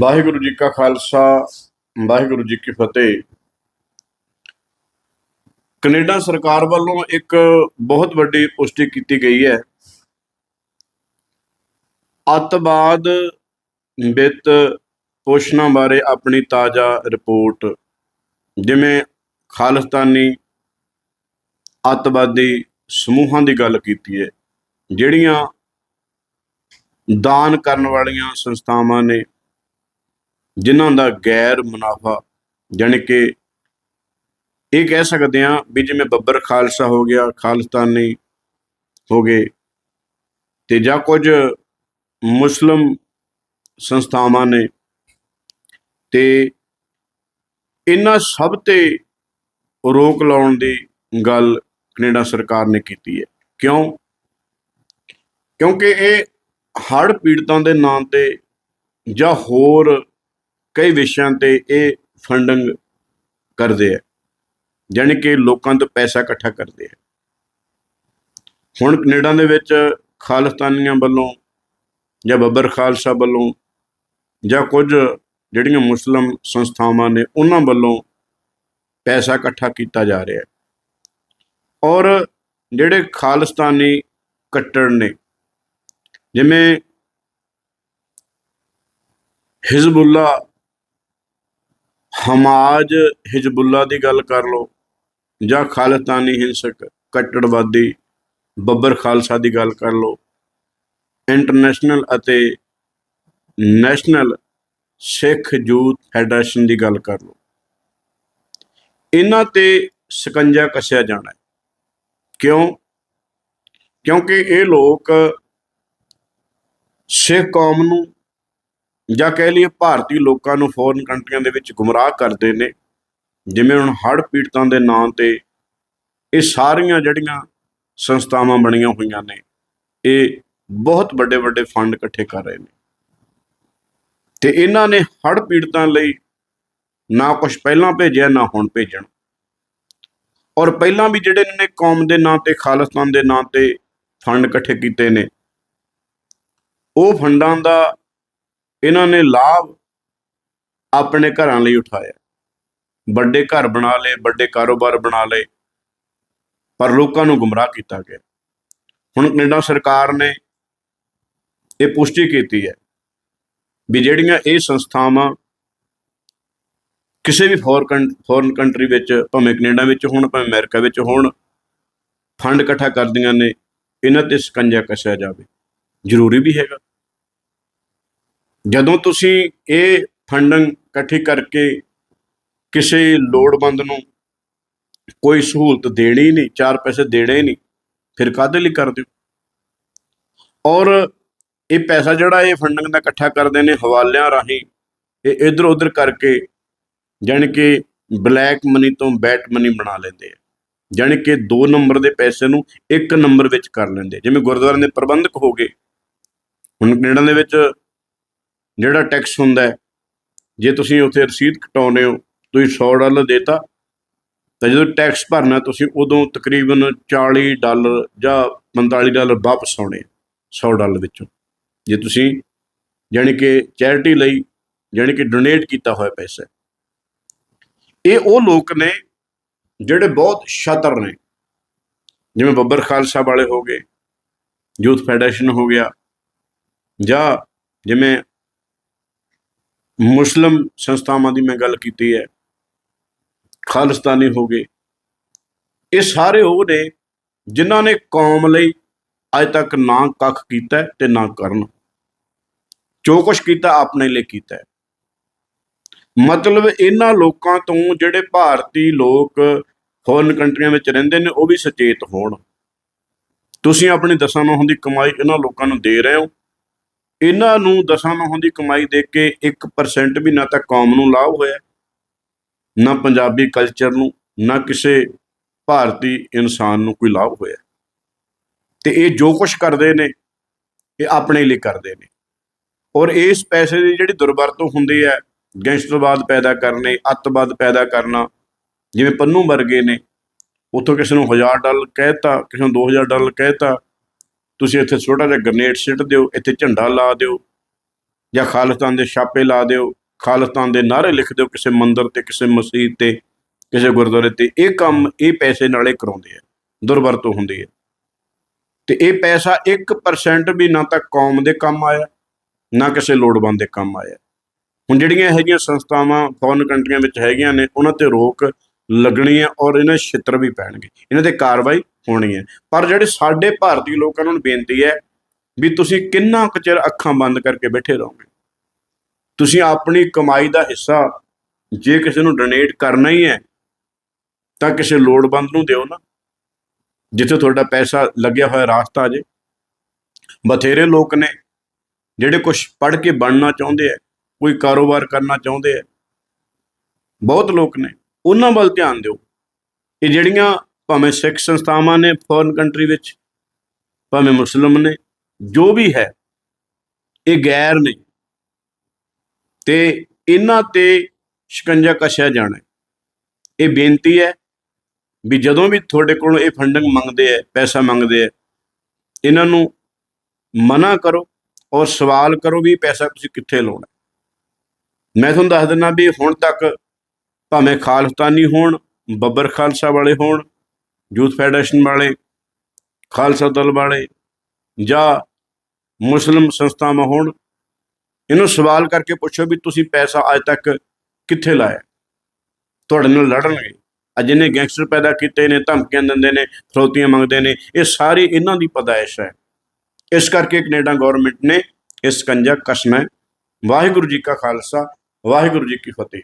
ਵਾਹਿਗੁਰੂ ਜੀ ਕਾ ਖਾਲਸਾ, ਵਾਹਿਗੁਰੂ ਜੀ ਕੀ ਫਤਿਹ। ਕੈਨੇਡਾ ਸਰਕਾਰ ਵੱਲੋਂ ਇੱਕ ਬਹੁਤ ਵੱਡੀ ਪੁਸ਼ਟੀ ਕੀਤੀ ਗਈ ਹੈ। ਅੱਤਵਾਦ ਵਿੱਤ ਪੋਸ਼ਣਾ ਬਾਰੇ ਆਪਣੀ ਤਾਜ਼ਾ ਰਿਪੋਰਟ, ਜਿਵੇਂ ਖਾਲਿਸਤਾਨੀ ਅੱਤਵਾਦੀ ਸਮੂਹਾਂ ਦੀ ਗੱਲ ਕੀਤੀ ਹੈ, ਜਿਹੜੀਆਂ ਦਾਨ ਕਰਨ ਵਾਲੀਆਂ ਸੰਸਥਾਵਾਂ ਨੇ ਜਿਨ੍ਹਾਂ ਦਾ ਗੈਰ ਮੁਨਾਫਾ, ਜਾਣੀ ਕਿ ਇਹ ਕਹਿ ਸਕਦੇ ਹਾਂ ਵੀ ਜਿਵੇਂ ਬੱਬਰ ਖਾਲਸਾ ਹੋ ਗਿਆ, ਖਾਲਿਸਤਾਨੀ ਹੋ ਗਏ ਤੇ ਜਾਂ ਕੁਝ ਮੁਸਲਮ ਸੰਸਥਾਵਾਂ ਨੇ ਤੇ ਇਹਨਾਂ ਸਭ ਤੇ ਰੋਕ ਲਾਉਣ ਦੀ ਗੱਲ ਕੈਨੇਡਾ ਸਰਕਾਰ ਨੇ ਕੀਤੀ ਹੈ। ਕਿਉਂ? ਕਿਉਂਕਿ ਇਹ ਹੜ੍ਹ ਪੀੜਤਾਂ ਦੇ ਨਾਂ ਤੇ ਜਾਂ ਹੋਰ ਕਈ ਵਿਸ਼ਿਆਂ ਤੇ ਇਹ ਫੰਡਿੰਗ ਕਰਦੇ ਆ, ਜਾਣੀ ਕਿ ਲੋਕਾਂ ਤੋਂ ਪੈਸਾ ਇਕੱਠਾ ਕਰਦੇ ਆ। ਹੁਣ ਕੈਨੇਡਾ ਦੇ ਵਿੱਚ ਖਾਲਿਸਤਾਨੀਆਂ ਵੱਲੋਂ ਜਾਂ ਬੱਬਰ ਖਾਲਸਾ ਵੱਲੋਂ ਜਾਂ ਕੁਝ ਜਿਹੜੀਆਂ ਮੁਸਲਮ ਸੰਸਥਾਵਾਂ ਨੇ ਉਹਨਾਂ ਵੱਲੋਂ ਪੈਸਾ ਇਕੱਠਾ ਕੀਤਾ ਜਾ ਰਿਹਾ ਹੈ। ਔਰ ਜਿਹੜੇ ਖਾਲਿਸਤਾਨੀ ਕੱਟੜ ਨੇ, ਜਿਵੇਂ ਹਿਜ਼ਬੁੱਲਾ ਹਮਾਜ ਹਿਜ਼ਬੁੱਲਾ ਦੀ ਗੱਲ ਕਰ ਲਓ ਜਾਂ ਖਾਲਿਸਤਾਨੀ ਹਿੰਸਕ, ਕੱਟੜਵਾਦੀ, ਬੱਬਰ ਖਾਲਸਾ ਦੀ ਗੱਲ ਕਰ ਲਓ। ਇੰਟਰਨੈਸ਼ਨਲ ਅਤੇ ਨੈਸ਼ਨਲ ਸਿੱਖ ਯੂਥ ਫੈਡਰੇਸ਼ਨ ਦੀ ਗੱਲ ਕਰ ਲਓ। ਇਹਨਾਂ ਤੇ ਸਕੰਜਾ ਕੱਸਿਆ ਜਾਣਾ ਹੈ। ਕਿਉਂ? ਕਿਉਂਕਿ ਇਹ ਲੋਕ ਸਿੱਖ ਕੌਮ ਨੂੰ ਜਾਂ ਕਹਿ ਲਈਏ ਭਾਰਤੀ ਲੋਕਾਂ ਨੂੰ ਫੋਰਨ ਕੰਟਰੀਆਂ ਦੇ ਵਿੱਚ ਗੁੰਮਰਾਹ ਕਰਦੇ ਨੇ, ਜਿਵੇਂ ਹੁਣ ਹੜ੍ਹ ਪੀੜਤਾਂ ਦੇ ਨਾਂ ਤੇ ਇਹ ਸਾਰੀਆਂ ਜਿਹੜੀਆਂ ਸੰਸਥਾਵਾਂ ਬਣੀਆਂ ਹੋਈਆਂ ਨੇ, ਇਹ ਬਹੁਤ ਵੱਡੇ ਵੱਡੇ ਫੰਡ ਇਕੱਠੇ ਕਰ ਰਹੇ ਨੇ। ਤੇ ਇਹਨਾਂ ਨੇ ਹੜ੍ਹ ਪੀੜਤਾਂ ਲਈ ਨਾ ਕੁਝ ਪਹਿਲਾਂ ਭੇਜਿਆ, ਨਾ ਹੁਣ ਭੇਜਣ। ਔਰ ਪਹਿਲਾਂ ਵੀ ਜਿਹੜੇ ਇਹਨਾਂ ਨੇ ਕੌਮ ਦੇ ਨਾਂ ਤੇ, ਖਾਲਿਸਤਾਨ ਦੇ ਨਾਂ ਤੇ ਫੰਡ ਇਕੱਠੇ ਕੀਤੇ ਨੇ, ਉਹ ਫੰਡਾਂ ਦਾ ਇਹਨਾਂ ਨੇ ਲਾਭ ਆਪਣੇ ਘਰਾਂ ਲਈ ਉਠਾਇਆ। ਵੱਡੇ ਘਰ ਬਣਾ ਲਏ, ਵੱਡੇ ਕਾਰੋਬਾਰ ਬਣਾ ਲਏ, ਪਰ ਲੋਕਾਂ ਨੂੰ ਗੁੰਮਰਾਹ ਕੀਤਾ ਗਿਆ। ਹੁਣ ਕੈਨੇਡਾ ਸਰਕਾਰ ਨੇ ਇਹ ਪੁਸ਼ਟੀ ਕੀਤੀ ਹੈ ਵੀ ਜਿਹੜੀਆਂ ਇਹ ਸੰਸਥਾਵਾਂ ਕਿਸੇ ਵੀ ਫੋਰਨ ਫੋਰਨ ਕੰਟਰੀ ਵਿੱਚ, ਭਾਵੇਂ ਕੈਨੇਡਾ ਵਿੱਚ ਹੋਣ, ਭਾਵੇਂ ਅਮਰੀਕਾ ਵਿੱਚ ਹੋਣ, ਫੰਡ ਇਕੱਠਾ ਕਰਦੀਆਂ ਨੇ, ਇਹਨਾਂ ਤੇ ਸਕੰਜਾ ਕੱਸਿਆ ਜਾਵੇ। ਜ਼ਰੂਰੀ ਵੀ ਹੈਗਾ। ਜਦੋਂ ਤੁਸੀਂ ਇਹ ਫੰਡਿੰਗ ਇਕੱਠੀ ਕਰਕੇ ਕਿਸੇ ਲੋੜਵੰਦ ਨੂੰ ਕੋਈ ਸਹੂਲਤ ਦੇਣੀ ਨਹੀਂ, ਚਾਰ ਪੈਸੇ ਦੇਣੇ ਨਹੀਂ, ਫਿਰ ਕਾਹਦੇ ਲਈ ਕਰਦੇ ਹੋ? ਔਰ ਇਹ ਪੈਸਾ ਜਿਹੜਾ ਇਹ ਫੰਡਿੰਗ ਦਾ ਇਕੱਠਾ ਕਰਦੇ ਨੇ ਹਵਾਲਿਆਂ ਰਾਹੀਂ, ਇਹ ਇਧਰ ਉਧਰ ਕਰਕੇ ਜਾਣੀ ਕਿ ਬਲੈਕ ਮਨੀ ਤੋਂ ਬੈਟ ਮਨੀ ਬਣਾ ਲੈਂਦੇ ਆ। ਜਾਣੀ ਕਿ 2 ਨੰਬਰ ਦੇ ਪੈਸੇ ਨੂੰ 1 ਨੰਬਰ ਵਿੱਚ ਕਰ ਲੈਂਦੇ ਜਿਵੇਂ ਗੁਰਦੁਆਰੇ ਦੇ ਪ੍ਰਬੰਧਕ ਹੋ ਗਏ, ਹੁਣ ਕੈਨੇਡਾ ਦੇ ਵਿੱਚ ਜਿਹੜਾ ਟੈਕਸ ਹੁੰਦਾ ਹੈ, ਜੇ ਤੁਸੀਂ ਉੱਥੇ ਰਸੀਦ ਕਟਾਉਨੇ ਹੋ, ਤੁਸੀਂ 100 ਡਾਲਰ ਦੇਤਾ, ਤਾਂ ਜਦੋਂ ਟੈਕਸ ਭਰਨਾ, ਤੁਸੀਂ ਉਦੋਂ ਤਕਰੀਬਨ 40 ਡਾਲਰ ਜਾਂ 45 ਡਾਲਰ ਵਾਪਸ ਆਉਣੇ 100 ਡਾਲਰ ਵਿੱਚੋਂ। ਜੇ ਤੁਸੀਂ ਜਾਣੀ ਕਿ ਚੈਰਿਟੀ ਲਈ, ਜਾਣੀ ਕਿ ਡੋਨੇਟ ਕੀਤਾ ਹੋਇਆ ਪੈਸਾ ਇਹ ਉਹ ਲੋਕ ਨੇ ਜਿਹੜੇ ਬਹੁਤ ਸ਼ਤਰ ਨੇ। ਜਿਵੇਂ ਬੱਬਰ ਖਾਲਸਾ ਵਾਲੇ ਹੋ ਗਏ, ਯੂਥ ਫੈਡਰੇਸ਼ਨ ਹੋ ਗਿਆ, ਜਾਂ ਜਿਵੇਂ ਮੁਸਲਮ ਸੰਸਥਾਵਾਂ ਦੀ ਮੈਂ ਗੱਲ ਕੀਤੀ ਹੈ। ਖਾਲਿਸਤਾਨੀ ਹੋ ਗਏ। ਇਹ ਸਾਰੇ ਉਹ ਨੇ ਜਿਨ੍ਹਾਂ ਨੇ ਕੌਮ ਲਈ ਅੱਜ ਤੱਕ ਨਾ ਕੱਖ ਕੀਤਾ ਤੇ ਨਾ ਕਰਨ। ਜੋ ਕੁਛ ਕੀਤਾ ਆਪਣੇ ਲਈ ਕੀਤਾ ਮਤਲਬ ਇਹਨਾਂ ਲੋਕਾਂ ਤੋਂ ਜਿਹੜੇ ਭਾਰਤੀ ਲੋਕ ਫੋਰਨ ਕੰਟਰੀਆਂ ਵਿੱਚ ਰਹਿੰਦੇ ਨੇ, ਉਹ ਵੀ ਸੁਚੇਤ ਹੋਣ। ਤੁਸੀਂ ਆਪਣੀ ਦਸਾਂ ਨੌਹਾਂ ਦੀ ਕਮਾਈ ਇਹਨਾਂ ਲੋਕਾਂ ਨੂੰ ਦੇ ਰਹੇ ਹੋ। ਇਹਨਾਂ ਨੂੰ ਦਸਾਂ ਨੌਹਾਂ ਦੀ ਕਮਾਈ ਦੇ ਕੇ 1% ਵੀ ਨਾ ਤਾਂ ਕੌਮ ਨੂੰ ਲਾਭ ਹੋਇਆ, ਨਾ ਪੰਜਾਬੀ ਕਲਚਰ ਨੂੰ, ਨਾ ਕਿਸੇ ਭਾਰਤੀ ਇਨਸਾਨ ਨੂੰ ਕੋਈ ਲਾਭ ਹੋਇਆ। ਤੇ ਇਹ ਜੋ ਕੁਝ ਕਰਦੇ ਨੇ, ਇਹ ਆਪਣੇ ਲਈ ਕਰਦੇ ਨੇ। ਔਰ ਇਸ ਪੈਸੇ ਦੀ ਜਿਹੜੀ ਦੁਰਵਰਤੋਂ ਹੁੰਦੀ ਹੈ, ਗੈਂਗਸਟਰਵਾਦ ਪੈਦਾ ਕਰਨੇ, ਅੱਤਵਾਦ ਪੈਦਾ ਕਰਨਾ, ਜਿਵੇਂ ਪੰਨੂ ਵਰਗੇ ਨੇ, ਉੱਥੋਂ ਕਿਸੇ ਨੂੰ 1000 ਡਾਲਰ ਕਹਿਤਾ ਕਿਸੇ ਨੂੰ 2000 ਡਾਲਰ ਕਹਿਤਾ ਤੁਸੀਂ ਇੱਥੇ ਛੋਟਾ ਜਿਹਾ ਗ੍ਰਨੇਡ ਸਿੱਟ ਦਿਓ, ਇੱਥੇ ਝੰਡਾ ਲਾ ਦਿਓ, ਜਾਂ ਖਾਲਿਸਤਾਨ ਦੇ ਛਾਪੇ ਲਾ ਦਿਓ, ਖਾਲਿਸਤਾਨ ਦੇ ਨਾਅਰੇ ਲਿਖ ਦਿਓ ਕਿਸੇ ਮੰਦਰ ਤੇ, ਕਿਸੇ ਮਸਜਿਦ ਤੇ, ਕਿਸੇ ਗੁਰਦੁਆਰੇ ਤੇ। ਇਹ ਕੰਮ, ਇਹ ਪੈਸੇ ਨਾਲੇ ਕਰਾਉਂਦੇ ਆ, ਦੁਰਵਰਤੋਂ ਹੁੰਦੀ ਹੈ ਤੇ ਇਹ ਪੈਸਾ 1% ਵੀ ਨਾ ਤਾਂ ਕੌਮ ਦੇ ਕੰਮ ਆਇਆ, ਨਾ ਕਿਸੇ ਲੋੜਵੰਦ ਦੇ ਕੰਮ ਆਇਆ। ਹੁਣ ਜਿਹੜੀਆਂ ਹੈਗੀਆਂ ਸੰਸਥਾਵਾਂ ਫੋਰਨ ਕੰਟਰੀਆਂ ਵਿੱਚ ਹੈਗੀਆਂ ਨੇ, ਉਹਨਾਂ ਤੇ ਰੋਕ ਲੱਗਣੀ ਹੈ ਔਰ ਇਹਨਾਂ ਛਿੱਤਰ ਵੀ ਪੈਣਗੇ। ਇਹਨਾਂ ਤੇ ਕਾਰਵਾਈ ਹੋਣੀ ਹੈ। ਪਰ ਜਿਹੜੇ ਸਾਡੇ ਭਾਰਤੀ ਲੋਕਾਂ ਨੂੰ ਬੇਨਤੀ ਹੈ ਵੀ ਤੁਸੀਂ ਕਿੰਨਾ ਕੁ ਚਿਰ ਅੱਖਾਂ ਬੰਦ ਕਰਕੇ ਬੈਠੇ ਰਹੋਗੇ? ਤੁਸੀਂ ਆਪਣੀ ਕਮਾਈ ਦਾ ਹਿੱਸਾ ਜੇ ਕਿਸੇ ਨੂੰ ਡੋਨੇਟ ਕਰਨਾ ਹੀ ਹੈ, ਤਾਂ ਕਿਸੇ ਲੋੜਵੰਦ ਨੂੰ ਦਿਓ ਨਾ। ਜਿੱਥੇ ਤੁਹਾਡਾ ਪੈਸਾ ਲੱਗਿਆ ਹੋਇਆ ਰਾਸਤਾ ਜੇ। ਬਥੇਰੇ ਲੋਕ ਨੇ ਜਿਹੜੇ ਕੁਝ ਪੜ੍ਹ ਕੇ ਬਣਨਾ ਚਾਹੁੰਦੇ ਆ, ਕੋਈ ਕਾਰੋਬਾਰ ਕਰਨਾ ਚਾਹੁੰਦੇ ਆ। ਬਹੁਤ ਲੋਕ ਨੇ। ਉਹਨਾਂ ਵੱਲ ਧਿਆਨ ਦਿਓ ਇਹ ਜਿਹੜੀਆਂ ਭਾਵੇਂ ਸਿੱਖ ਸੰਸਥਾਵਾਂ ਨੇ ਫੋਰਨ ਕੰਟਰੀ ਵਿੱਚ, ਭਾਵੇਂ ਮੁਸਲਮ ਨੇ, ਜੋ ਵੀ ਹੈ, ਇਹ ਗੈਰ ਨੇ। ਤੇ ਇਹਨਾਂ ਤੇ ਸ਼ਿਕੰਜਾ ਕਸਿਆ ਜਾਣਾ ਇਹ ਬੇਨਤੀ ਹੈ ਵੀ ਜਦੋਂ ਵੀ ਤੁਹਾਡੇ ਕੋਲੋਂ ਇਹ ਫੰਡਿੰਗ ਮੰਗਦੇ ਆ ਪੈਸਾ ਮੰਗਦੇ ਆ ਇਹਨਾਂ ਨੂੰ ਮਨਾ ਕਰੋ ਔਰ ਸਵਾਲ ਕਰੋ ਵੀ ਪੈਸਾ ਤੁਸੀਂ ਕਿੱਥੇ ਲਾਉਣਾ ਮੈਂ ਤੁਹਾਨੂੰ ਦੱਸ ਦਿੰਦਾ ਵੀ ਹੁਣ ਤੱਕ ਭਾਵੇਂ ਖਾਲਸਤਾਨੀ ਹੋਣ, ਬੱਬਰ ਖਾਲਸਾ ਵਾਲੇ ਹੋਣ, ਯੂਥ ਫੈਡਰੇਸ਼ਨ ਵਾਲੇ, ਖਾਲਸਾ ਦਲ ਵਾਲੇ ਜਾਂ ਮੁਸਲਿਮ ਸੰਸਥਾਵਾਂ ਹੋਣ, ਇਹਨੂੰ ਸਵਾਲ ਕਰਕੇ ਪੁੱਛੋ ਵੀ ਤੁਸੀਂ ਪੈਸਾ ਅੱਜ ਤੱਕ ਕਿੱਥੇ ਲਾਇਆ? ਤੁਹਾਡੇ ਨਾਲ ਲੜਨਗੇ। ਅੱਜ ਇਹਨੇ ਗੈਂਗਸਟਰ ਪੈਦਾ ਕੀਤੇ ਨੇ, ਧਮਕੀਆਂ ਦਿੰਦੇ ਨੇ, ਫਰੋਤੀਆਂ ਮੰਗਦੇ ਨੇ, ਇਹ ਸਾਰੀ ਇਹਨਾਂ ਦੀ ਪਦਾਇਸ਼ ਹੈ। ਇਸ ਕਰਕੇ ਕੈਨੇਡਾ ਗਵਰਨਮੈਂਟ ਨੇ ਇਸ ਕੰਜਾ ਕਸਮ ਹੈ। ਵਾਹਿਗੁਰੂ ਜੀ ਕਾ ਖਾਲਸਾ, ਵਾਹਿਗੁਰੂ ਜੀ ਕੀ ਫਤਿਹ।